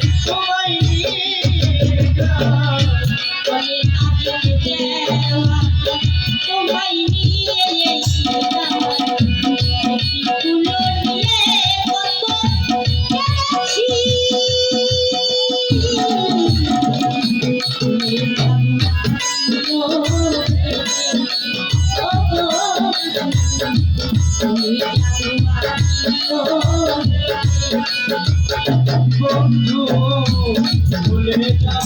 Bye. Thank you.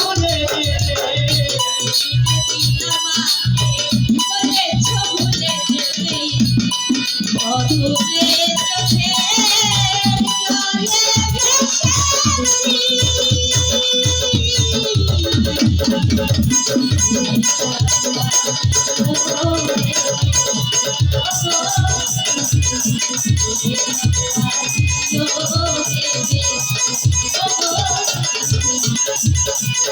Oh,